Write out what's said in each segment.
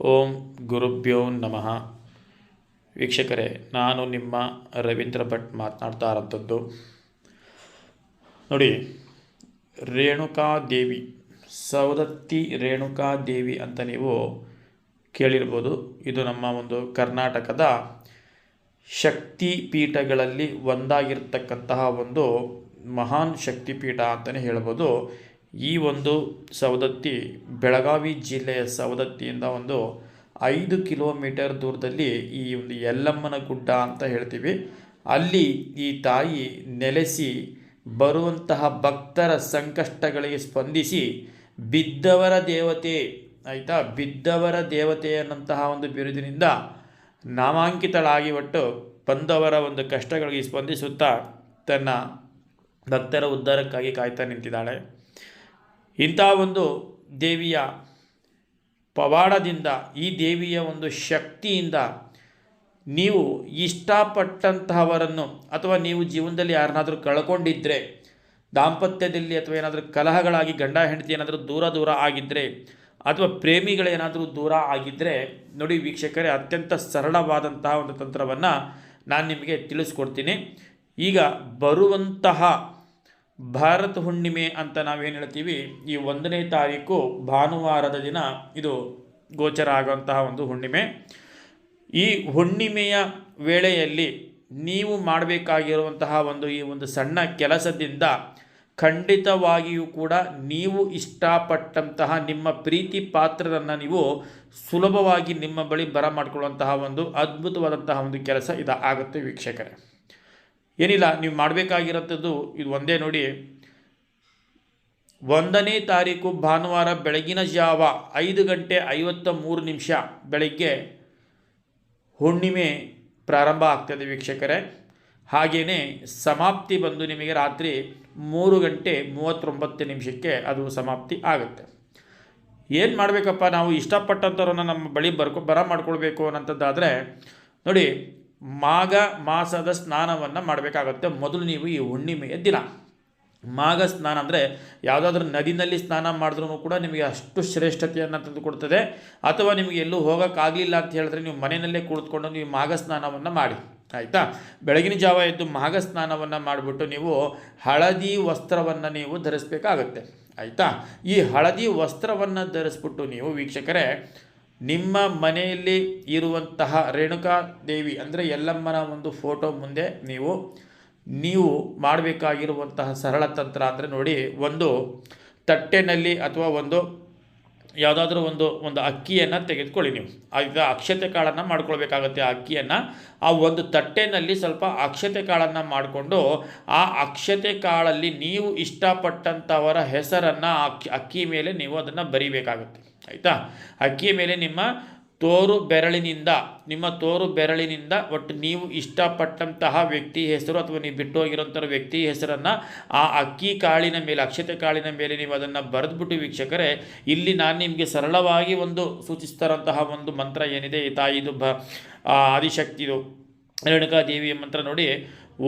ಓಂ ಗುರುಭ್ಯೋ ನಮಃ. ವೀಕ್ಷಕರೇ, ನಾನು ನಿಮ್ಮ ರವೀಂದ್ರ ಭಟ್ ಮಾತನಾಡ್ತಾ ಇರೋಂಥದ್ದು. ನೋಡಿ, ರೇಣುಕಾದೇವಿ, ಸವದತ್ತಿ ರೇಣುಕಾದೇವಿ ಅಂತ ನೀವು ಕೇಳಿರ್ಬೋದು. ಇದು ನಮ್ಮ ಒಂದು ಕರ್ನಾಟಕದ ಶಕ್ತಿ ಪೀಠಗಳಲ್ಲಿ ಒಂದಾಗಿರ್ತಕ್ಕಂತಹ ಒಂದು ಮಹಾನ್ ಶಕ್ತಿಪೀಠ ಅಂತಲೇ ಹೇಳ್ಬೋದು. ಈ ಒಂದು ಸವದತ್ತಿ, ಬೆಳಗಾವಿ ಜಿಲ್ಲೆಯ ಸವದತ್ತಿಯಿಂದ ಒಂದು ಐದು ಕಿಲೋಮೀಟರ್ ದೂರದಲ್ಲಿ ಈ ಒಂದು ಯಲ್ಲಮ್ಮನ ಗುಡ್ಡ ಅಂತ ಹೇಳ್ತೀವಿ. ಅಲ್ಲಿ ಈ ತಾಯಿ ನೆಲೆಸಿ ಬರುವಂತಹ ಭಕ್ತರ ಸಂಕಷ್ಟಗಳಿಗೆ ಸ್ಪಂದಿಸಿ ಬಿದ್ದವರ ದೇವತೆ, ಆಯಿತಾ? ಬಿದ್ದವರ ದೇವತೆ ಅನ್ನಂತಹ ಒಂದು ಬಿರುದಿನಿಂದ ನಾಮಾಂಕಿತಳಾಗಿ ಒಟ್ಟು ಬಂದವರ ಒಂದು ಕಷ್ಟಗಳಿಗೆ ಸ್ಪಂದಿಸುತ್ತಾ ತನ್ನ ಭಕ್ತರ ಉದ್ಧಾರಕ್ಕಾಗಿ ಕಾಯ್ತಾ ನಿಂತಿದ್ದಾಳೆ. ಇಂಥ ಒಂದು ದೇವಿಯ ಪವಾಡದಿಂದ ಈ ದೇವಿಯ ಒಂದು ಶಕ್ತಿಯಿಂದ ನೀವು ಇಷ್ಟಪಟ್ಟಂತಹವರನ್ನು ಅಥವಾ ನೀವು ಜೀವನದಲ್ಲಿ ಯಾರನ್ನಾದರೂ ಕಳ್ಕೊಂಡಿದ್ದರೆ ದಾಂಪತ್ಯದಲ್ಲಿ ಅಥವಾ ಏನಾದರೂ ಕಲಹಗಳಾಗಿ ಗಂಡ ಹೆಂಡತಿ ಏನಾದರೂ ದೂರ ದೂರ ಆಗಿದ್ದರೆ ಅಥವಾ ಪ್ರೇಮಿಗಳೇನಾದರೂ ದೂರ ಆಗಿದ್ದರೆ ನೋಡಿ ವೀಕ್ಷಕರೇ, ಅತ್ಯಂತ ಸರಳವಾದಂತಹ ಒಂದು ತಂತ್ರವನ್ನು ನಾನು ನಿಮಗೆ ತಿಳಿಸ್ಕೊಡ್ತೀನಿ. ಈಗ ಬರುವಂತಹ ಭಾರತ ಹುಣ್ಣಿಮೆ ಅಂತ ನಾವೇನು ಹೇಳ್ತೀವಿ, ಈ ಒಂದನೇ ತಾರೀಕು ಭಾನುವಾರದ ದಿನ ಇದು ಗೋಚರ ಆಗುವಂತಹ ಒಂದು ಹುಣ್ಣಿಮೆ. ಈ ಹುಣ್ಣಿಮೆಯ ವೇಳೆಯಲ್ಲಿ ನೀವು ಮಾಡಬೇಕಾಗಿರುವಂತಹ ಒಂದು ಈ ಒಂದು ಸಣ್ಣ ಕೆಲಸದಿಂದ ಖಂಡಿತವಾಗಿಯೂ ಕೂಡ ನೀವು ಇಷ್ಟಪಟ್ಟಂತಹ ನಿಮ್ಮ ಪ್ರೀತಿ ಪಾತ್ರರನ್ನು ನೀವು ಸುಲಭವಾಗಿ ನಿಮ್ಮ ಬಳಿ ಬರ ಮಾಡಿಕೊಳ್ಳುವಂತಹ ಒಂದು ಅದ್ಭುತವಾದಂತಹ ಒಂದು ಕೆಲಸ ಇದು ಆಗುತ್ತೆ ವೀಕ್ಷಕರೇ. ಏನಿಲ್ಲ, ನೀವು ಮಾಡಬೇಕಾಗಿರೋಂಥದ್ದು ಇದು ಒಂದೇ ನೋಡಿ. ಒಂದನೇ ತಾರೀಕು ಭಾನುವಾರ ಬೆಳಗಿನ ಜಾವ ಐದು ಗಂಟೆ ಐವತ್ತ ಮೂರು ನಿಮಿಷ ಬೆಳಗ್ಗೆ ಹುಣ್ಣಿಮೆ ಪ್ರಾರಂಭ ಆಗ್ತದೆ ವೀಕ್ಷಕರೇ. ಹಾಗೆಯೇ ಸಮಾಪ್ತಿ ಬಂದು ನಿಮಗೆ ರಾತ್ರಿ ಮೂರು ಗಂಟೆ ಮೂವತ್ತೊಂಬತ್ತು ನಿಮಿಷಕ್ಕೆ ಅದು ಸಮಾಪ್ತಿ ಆಗುತ್ತೆ. ಏನು ಮಾಡಬೇಕಪ್ಪ, ನಾವು ಇಷ್ಟಪಟ್ಟಂಥವ್ರನ್ನ ನಮ್ಮ ಬಳಿ ಬರ್ಕೊ ಬರ ಮಾಡ್ಕೊಳ್ಬೇಕು ಅನ್ನೋಂಥದ್ದಾದರೆ ನೋಡಿ ಮಾಘ ಮಾಸದ ಸ್ನಾನವನ್ನು ಮಾಡಬೇಕಾಗುತ್ತೆ. ಮೊದಲು ನೀವು ಈ ಹುಣ್ಣಿಮೆಯ ದಿನ. ಮಾಘ ಸ್ನಾನ ಅಂದರೆ ಯಾವುದಾದ್ರೂ ನದಿನಲ್ಲಿ ಸ್ನಾನ ಮಾಡಿದ್ರೂ ಕೂಡ ನಿಮಗೆ ಅಷ್ಟು ಶ್ರೇಷ್ಠತೆಯನ್ನು ತಂದುಕೊಡ್ತದೆ ಅಥವಾ ನಿಮಗೆ ಎಲ್ಲೂ ಹೋಗೋಕ್ಕಾಗಲಿಲ್ಲ ಅಂತ ಹೇಳಿದ್ರೆ ನೀವು ಮನೆಯಲ್ಲೇ ಕುಳಿತುಕೊಂಡು ನೀವು ಮಾಘ ಸ್ನಾನವನ್ನು ಮಾಡಿ. ಆಯಿತಾ? ಬೆಳಗಿನ ಜಾವ ಎದ್ದು ಮಾಘ ಸ್ನಾನವನ್ನು ಮಾಡಿಬಿಟ್ಟು ನೀವು ಹಳದಿ ವಸ್ತ್ರವನ್ನು ನೀವು ಧರಿಸಬೇಕಾಗತ್ತೆ. ಆಯಿತಾ? ಈ ಹಳದಿ ವಸ್ತ್ರವನ್ನು ಧರಿಸ್ಬಿಟ್ಟು ನೀವು ವೀಕ್ಷಕರೇ ನಿಮ್ಮ ಮನೆಯಲ್ಲಿ ಇರುವಂತಹ ರೇಣುಕಾ ದೇವಿ ಅಂದರೆ ಯಲ್ಲಮ್ಮನ ಒಂದು ಫೋಟೋ ಮುಂದೆ ನೀವು ನೀವು ಮಾಡಬೇಕಾಗಿರುವಂತಹ ಸರಳ ತಂತ್ರ ಅಂದರೆ ನೋಡಿ, ಒಂದು ತಟ್ಟೆನಲ್ಲಿ ಅಥವಾ ಒಂದು ಯಾವುದಾದ್ರೂ ಒಂದು ಒಂದು ಅಕ್ಕಿಯನ್ನು ತೆಗೆದುಕೊಳ್ಳಿ ನೀವು. ಈಗ ಅಕ್ಷತೆ ಕಾಳನ್ನು ಮಾಡ್ಕೊಳ್ಬೇಕಾಗತ್ತೆ ಆ ಅಕ್ಕಿಯನ್ನು. ಆ ಒಂದು ತಟ್ಟೆನಲ್ಲಿ ಸ್ವಲ್ಪ ಅಕ್ಷತೆ ಕಾಳನ್ನು ಮಾಡಿಕೊಂಡು ಆ ಅಕ್ಷತೆ ಕಾಳಲ್ಲಿ ನೀವು ಇಷ್ಟಪಟ್ಟಂಥವರ ಹೆಸರನ್ನು ಅಕ್ಕಿ ಅಕ್ಕಿ ಮೇಲೆ ನೀವು ಅದನ್ನು ಬರಿಬೇಕಾಗುತ್ತೆ. ಆಯಿತಾ? ಅಕ್ಕಿಯ ಮೇಲೆ ನಿಮ್ಮ ತೋರು ಬೆರಳಿನಿಂದ, ನಿಮ್ಮ ತೋರು ಬೆರಳಿನಿಂದ ಒಟ್ಟು ನೀವು ಇಷ್ಟಪಟ್ಟಂತಹ ವ್ಯಕ್ತಿ ಹೆಸರು ಅಥವಾ ನೀವು ಬಿಟ್ಟು ಹೋಗಿರೋಂಥ ವ್ಯಕ್ತಿ ಹೆಸರನ್ನು ಆ ಅಕ್ಕಿ ಕಾಳಿನ ಮೇಲೆ, ಅಕ್ಷತೆ ಕಾಳಿನ ಮೇಲೆ ನೀವು ಅದನ್ನು ಬರೆದ್ಬಿಟ್ಟು ವೀಕ್ಷಕರೇ, ಇಲ್ಲಿ ನಾನು ನಿಮಗೆ ಸರಳವಾಗಿ ಒಂದು ಸೂಚಿಸ್ತಾರಂತಹ ಒಂದು ಮಂತ್ರ ಏನಿದೆ? ಈ ತಾಯಿದು ಬ ಆದಿಶಕ್ತಿದು ರೇಣುಕಾ ದೇವಿಯ ಮಂತ್ರ ನೋಡಿ,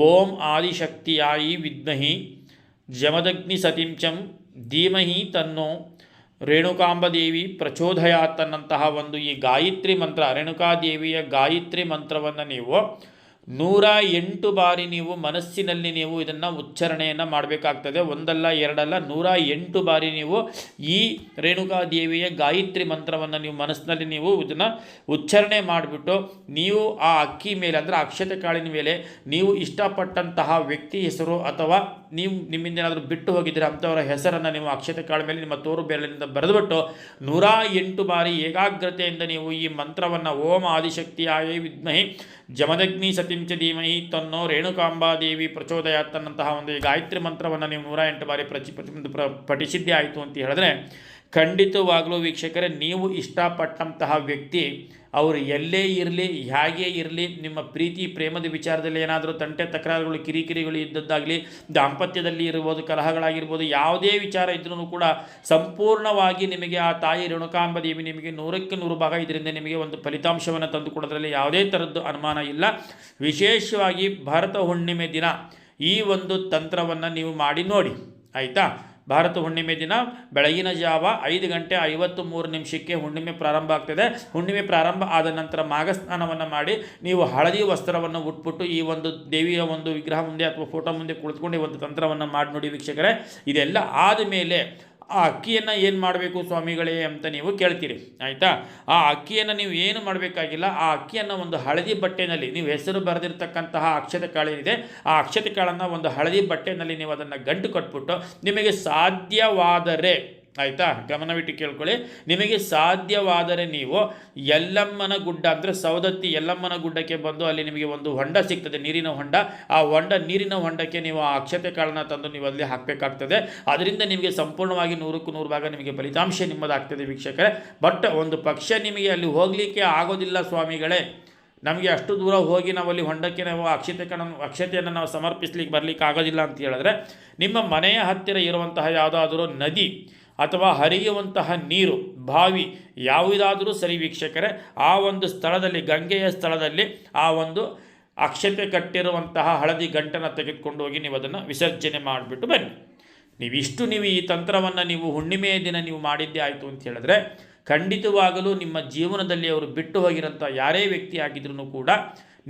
ಓಂ ಆದಿಶಕ್ತಿಯಾಯಿ ವಿದ್ಮಹಿ ಜಮದಗ್ನಿ ಸತಿಂಚಂ ಧೀಮಹಿ ತನ್ನೋ ರೇಣುಕಾಂಬದೇವಿ ಪ್ರಚೋದಯಾತ್ ಅನ್ನಂತಹ ಒಂದು ಈ ಗಾಯತ್ರಿ ಮಂತ್ರ, ರೇಣುಕಾದೇವಿಯ ಗಾಯತ್ರಿ ಮಂತ್ರವನ್ನು ನೀವು ನೂರ ಎಂಟು ಬಾರಿ ನೀವು ಮನಸ್ಸಿನಲ್ಲಿ ನೀವು ಇದನ್ನು ಉಚ್ಚಾರಣೆಯನ್ನು ಮಾಡಬೇಕಾಗ್ತದೆ. ಒಂದಲ್ಲ, ಎರಡಲ್ಲ, ನೂರ ಎಂಟು ಬಾರಿ ನೀವು ಈ ರೇಣುಕಾದೇವಿಯ ಗಾಯತ್ರಿ ಮಂತ್ರವನ್ನು ನೀವು ಮನಸ್ಸಿನಲ್ಲಿ ನೀವು ಇದನ್ನು ಉಚ್ಚಾರಣೆ ಮಾಡಿಬಿಟ್ಟು ನೀವು ಆ ಅಕ್ಕಿ ಮೇಲೆ, ಅಂದರೆ ಅಕ್ಷತೆ ಕಾಳಿನ ಮೇಲೆ ನೀವು ಇಷ್ಟಪಟ್ಟಂತಹ ವ್ಯಕ್ತಿ ಹೆಸರು ಅಥವಾ ನೀವು ನಿಮ್ಮಿಂದ ಏನಾದರೂ ಬಿಟ್ಟು ಹೋಗಿದ್ದೀರಾ ಅಂಥವರ ಹೆಸರನ್ನು ನೀವು ಅಕ್ಷತೆ ಕಾಳ ಮೇಲೆ ನಿಮ್ಮ ತೋರು ಬೆರಳಿನಿಂದ ಬರೆದುಬಿಟ್ಟು ನೂರ ಎಂಟು ಬಾರಿ ಏಕಾಗ್ರತೆಯಿಂದ ನೀವು ಈ ಮಂತ್ರವನ್ನು ಓಂ ಆದಿಶಕ್ತಿಯಾಯೇ ವಿದ್ಮಹಿ ಜಮದಗ್ನಿ ಸತಿಂಚ ಧೀಮಹಿ ತನ್ನೋ ರೇಣುಕಾಂಬಾದೇವಿ ಪ್ರಚೋದಯಾತ್ ತನ್ನಂತಹ ಒಂದು ಗಾಯತ್ರಿ ಮಂತ್ರವನ್ನು ನೀವು ನೂರ ಎಂಟು ಬಾರಿ ಪ್ರಚಿ ಪ್ರ ಪಠಿಸಿದ್ದೇ ಆಯಿತು ಅಂತ ಹೇಳಿದ್ರೆ ಖಂಡಿತವಾಗಲೂ ವೀಕ್ಷಕರೇ, ನೀವು ಇಷ್ಟಪಟ್ಟಂತಹ ವ್ಯಕ್ತಿ, ಅವರು ಎಲ್ಲೇ ಇರಲಿ ಹೇಗೆ ಇರಲಿ, ನಿಮ್ಮ ಪ್ರೀತಿ, ಪ್ರೇಮದ ವಿಚಾರದಲ್ಲಿ ಏನಾದರೂ ತಂಟೆ ತಕರಾರುಗಳು, ಕಿರಿಕಿರಿಗಳು ಇದ್ದದ್ದಾಗಲಿ, ದಾಂಪತ್ಯದಲ್ಲಿ ಇರ್ಬೋದು, ಕಲಹಗಳಾಗಿರ್ಬೋದು, ಯಾವುದೇ ವಿಚಾರ ಇದ್ರೂ ಕೂಡ ಸಂಪೂರ್ಣವಾಗಿ ನಿಮಗೆ ಆ ತಾಯಿ ರೇಣುಕಾಂಬ ದೇವಿ ನಿಮಗೆ ನೂರಕ್ಕೆ ನೂರು ಭಾಗ ಇದರಿಂದ ನಿಮಗೆ ಒಂದು ಫಲಿತಾಂಶವನ್ನು ತಂದುಕೊಡೋದ್ರಲ್ಲಿ ಯಾವುದೇ ಥರದ್ದು ಅನುಮಾನ ಇಲ್ಲ. ವಿಶೇಷವಾಗಿ ಭಾರತ ಹುಣ್ಣಿಮೆ ದಿನ ಈ ಒಂದು ತಂತ್ರವನ್ನು ನೀವು ಮಾಡಿ ನೋಡಿ. ಆಯಿತಾ? ಭಾರತ ಹುಣ್ಣಿಮೆ ದಿನ ಬೆಳಗಿನ ಜಾವ ಐದು ಗಂಟೆ ಐವತ್ತು ಮೂರು ನಿಮಿಷಕ್ಕೆ ಹುಣ್ಣಿಮೆ ಪ್ರಾರಂಭ ಆಗ್ತದೆ. ಹುಣ್ಣಿಮೆ ಪ್ರಾರಂಭ ಆದ ನಂತರ ಮಾಘಸ್ನಾನವನ್ನು ಮಾಡಿ ನೀವು ಹಳದಿ ವಸ್ತ್ರವನ್ನು ಉಟ್ಬಿಟ್ಟು ಈ ಒಂದು ದೇವಿಯ ಒಂದು ವಿಗ್ರಹ ಮುಂದೆ ಅಥವಾ ಫೋಟೋ ಮುಂದೆ ಕುಳಿತುಕೊಂಡು ಈ ಒಂದು ತಂತ್ರವನ್ನು ಮಾಡಿ ನೋಡಿ ವೀಕ್ಷಕರೇ. ಇದೆಲ್ಲ ಆದಮೇಲೆ ಆ ಅಕ್ಕಿಯನ್ನು ಏನು ಮಾಡಬೇಕು ಸ್ವಾಮಿಗಳೇ ಅಂತ ನೀವು ಕೇಳ್ತೀರಿ, ಆಯಿತಾ? ಆ ಅಕ್ಕಿಯನ್ನು ನೀವು ಏನು ಮಾಡಬೇಕಾಗಿಲ್ಲ, ಆ ಅಕ್ಕಿಯನ್ನು ಒಂದು ಹಳದಿ ಬಟ್ಟೆನಲ್ಲಿ, ನೀವು ಹೆಸರು ಬರೆದಿರ್ತಕ್ಕಂತಹ ಅಕ್ಷತೆ ಕಾಳೇನಿದೆ, ಆ ಅಕ್ಷತೆ ಕಾಳನ್ನು ಒಂದು ಹಳದಿ ಬಟ್ಟೆನಲ್ಲಿ ನೀವು ಅದನ್ನು ಗಂಟು ಕಟ್ಬಿಟ್ಟು ನಿಮಗೆ ಸಾಧ್ಯವಾದರೆ ಆಯಿತಾ? ಗಮನವಿಟ್ಟು ಕೇಳ್ಕೊಳ್ಳಿ. ನಿಮಗೆ ಸಾಧ್ಯವಾದರೆ ನೀವು ಯಲ್ಲಮ್ಮನ ಗುಡ್ಡ, ಅಂದರೆ ಸೌದತ್ತಿ ಯಲ್ಲಮ್ಮನ ಗುಡ್ಡಕ್ಕೆ ಬಂದು ಅಲ್ಲಿ ನಿಮಗೆ ಒಂದು ಹೊಂಡ ಸಿಗ್ತದೆ, ನೀರಿನ ಹೊಂಡ. ಆ ಹೊಂಡ, ನೀರಿನ ಹೊಂಡಕ್ಕೆ ನೀವು ಆ ಅಕ್ಷತೆ ಕಾಳನ್ನ ತಂದು ನೀವು ಅಲ್ಲಿ ಹಾಕಬೇಕಾಗ್ತದೆ. ಅದರಿಂದ ನಿಮಗೆ ಸಂಪೂರ್ಣವಾಗಿ ನೂರಕ್ಕೂ ನೂರು ಭಾಗ ನಿಮಗೆ ಫಲಿತಾಂಶ ನಿಮ್ಮದಾಗ್ತದೆ ವೀಕ್ಷಕರೇ. ಬಟ್ ಒಂದು ಪಕ್ಷ ನಿಮಗೆ ಅಲ್ಲಿ ಹೋಗಲಿಕ್ಕೆ ಆಗೋದಿಲ್ಲ ಸ್ವಾಮಿಗಳೇ. ನಮಗೆ ಅಷ್ಟು ದೂರ ಹೋಗಿ ನಾವು ಅಲ್ಲಿ ಹೊಂಡಕ್ಕೆ ನಾವು ಅಕ್ಷತೆ ಕಣ ಅಕ್ಷತೆಯನ್ನು ನಾವು ಸಮರ್ಪಿಸ್ಲಿಕ್ಕೆ ಬರಲಿಕ್ಕೆ ಆಗೋದಿಲ್ಲ ಅಂತ ಹೇಳಿದ್ರೆ ನಿಮ್ಮ ಮನೆಯ ಹತ್ತಿರ ಇರುವಂತಹ ಯಾವುದಾದರೂ ನದಿ ಅಥವಾ ಹರಿಯುವಂತಹ ನೀರು, ಬಾವಿ ಯಾವುದಾದರೂ ಸರಿ ವೀಕ್ಷಕರೇ, ಆ ಒಂದು ಸ್ಥಳದಲ್ಲಿ, ಗಂಗೆಯ ಸ್ಥಳದಲ್ಲಿ ಆ ಒಂದು ಅಕ್ಷತೆ ಕಟ್ಟಿರುವಂತಹ ಹಳದಿ ಗಂಟನ್ನು ತೆಗೆದುಕೊಂಡು ಹೋಗಿ ನೀವು ಅದನ್ನು ವಿಸರ್ಜನೆ ಮಾಡಿಬಿಟ್ಟು ಬನ್ನಿ. ನೀವಿಷ್ಟು ನೀವು ಈ ತಂತ್ರವನ್ನು ನೀವು ಹುಣ್ಣಿಮೆಯ ದಿನ ನೀವು ಮಾಡಿದ್ದೇ ಆಯಿತು ಅಂತ ಹೇಳಿದ್ರೆ, ಖಂಡಿತವಾಗಲೂ ನಿಮ್ಮ ಜೀವನದಲ್ಲಿ ಅವರು ಬಿಟ್ಟು ಹೋಗಿರೋಂಥ ಯಾರೇ ವ್ಯಕ್ತಿ ಆಗಿದ್ರೂ ಕೂಡ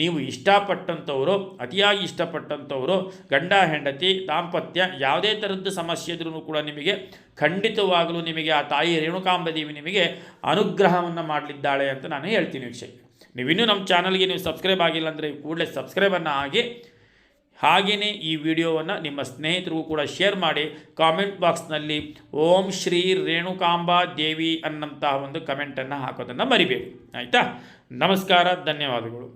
ನೀವು ಇಷ್ಟಪಟ್ಟಂಥವರು, ಅತಿಯಾಗಿ ಇಷ್ಟಪಟ್ಟಂಥವರು, ಗಂಡ, ಹೆಂಡತಿ, ದಾಂಪತ್ಯ, ಯಾವುದೇ ಥರದ್ದು ಸಮಸ್ಯೆ ಇದ್ರೂ ಕೂಡ ನಿಮಗೆ ಖಂಡಿತವಾಗಲೂ ನಿಮಗೆ ಆ ತಾಯಿ ರೇಣುಕಾಂಬದೇವಿ ನಿಮಗೆ ಅನುಗ್ರಹವನ್ನು ಮಾಡಲಿದ್ದಾಳೆ ಅಂತ ನಾನು ಹೇಳ್ತೀನಿ ವೀಕ್ಷಕ ನೀವಿನ್ನೂ ನಮ್ಮ ಚಾನಲ್ಗೆ ನೀವು ಸಬ್ಸ್ಕ್ರೈಬ್ ಆಗಿಲ್ಲ ಅಂದರೆ ಕೂಡಲೇ ಸಬ್ಸ್ಕ್ರೈಬನ್ನು ಆಗಿ ಹಾಗೆಯೇ ಈ ವಿಡಿಯೋವನ್ನು ನಿಮ್ಮ ಸ್ನೇಹಿತರಿಗೂ ಕೂಡ ಶೇರ್ ಮಾಡಿ, ಕಾಮೆಂಟ್ ಬಾಕ್ಸ್ನಲ್ಲಿ ಓಂ ಶ್ರೀ ರೇಣುಕಾಂಬಾ ದೇವಿ ಅನ್ನಂತಹ ಒಂದು ಕಮೆಂಟನ್ನು ಹಾಕೋದನ್ನು ಮರಿಬೇಡಿ. ಆಯಿತಾ? ನಮಸ್ಕಾರ, ಧನ್ಯವಾದಗಳು.